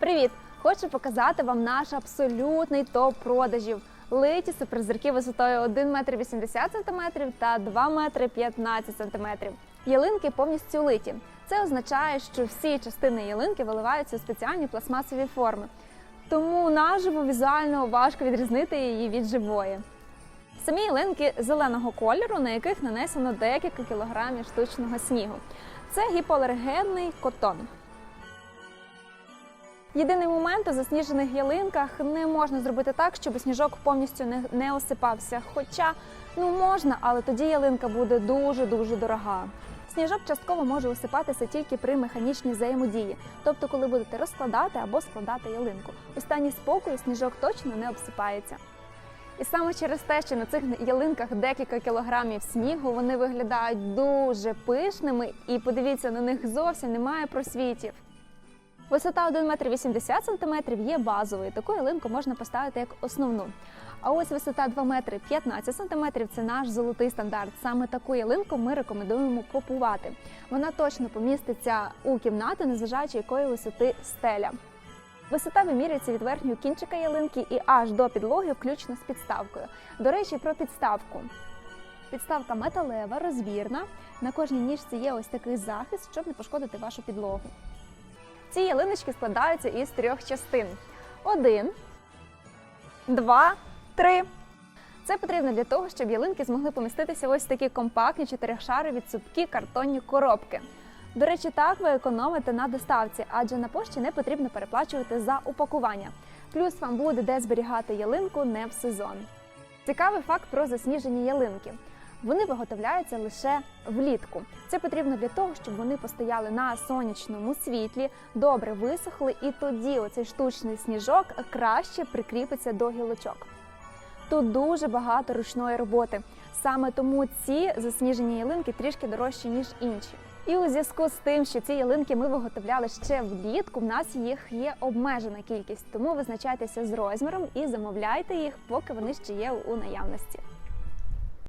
Привіт! Хочу показати вам наш абсолютний топ продажів. Литі суперзірки висотою 1 метр 80 см та 2 метри 15 см. Ялинки повністю литі. Це означає, що всі частини ялинки виливаються у спеціальні пластмасові форми. Тому наживо візуально важко відрізнити її від живої. Самі ялинки зеленого кольору, на яких нанесено декілька кілограмів штучного снігу. Це гіпоалергенний котон. Єдиний момент у засніжених ялинках не можна зробити так, щоб сніжок повністю не, не осипався. Хоча ну можна, але тоді ялинка буде дуже дуже дорога. Сніжок частково може осипатися тільки при механічній взаємодії, тобто коли будете розкладати або складати ялинку. У стані спокою сніжок точно не обсипається. І саме через те, що на цих ялинках декілька кілограмів снігу, вони виглядають дуже пишними, і подивіться, на них зовсім немає просвітів. Висота 1 метр 80 см є базовою. Таку ялинку можна поставити як основну. А ось висота 2 метри 15 см – це наш золотий стандарт. Саме таку ялинку ми рекомендуємо купувати. Вона точно поміститься у кімнату, незважаючи якої висоти стеля. Висота вимірюється від верхнього кінчика ялинки і аж до підлоги, включно з підставкою. До речі, про підставку. Підставка металева, розбірна. На кожній ніжці є ось такий захист, щоб не пошкодити вашу підлогу. Ці ялиночки складаються із трьох частин: один, два, три. Це потрібно для того, щоб ялинки змогли поміститися ось такі компактні чотирьохшарові цупкі картонні коробки. До речі, так ви економите на доставці, адже на пошті не потрібно переплачувати за упакування. Плюс вам буде де зберігати ялинку не в сезон. Цікавий факт про засніжені ялинки. Вони виготовляються лише влітку. Це потрібно для того, щоб вони постояли на сонячному світлі, добре висохли, і тоді оцей штучний сніжок краще прикріпиться до гілочок. Тут дуже багато ручної роботи. Саме тому ці засніжені ялинки трішки дорожчі, ніж інші. І у зв'язку з тим, що ці ялинки ми виготовляли ще влітку, в нас їх є обмежена кількість. Тому визначайтеся з розміром і замовляйте їх, поки вони ще є у наявності.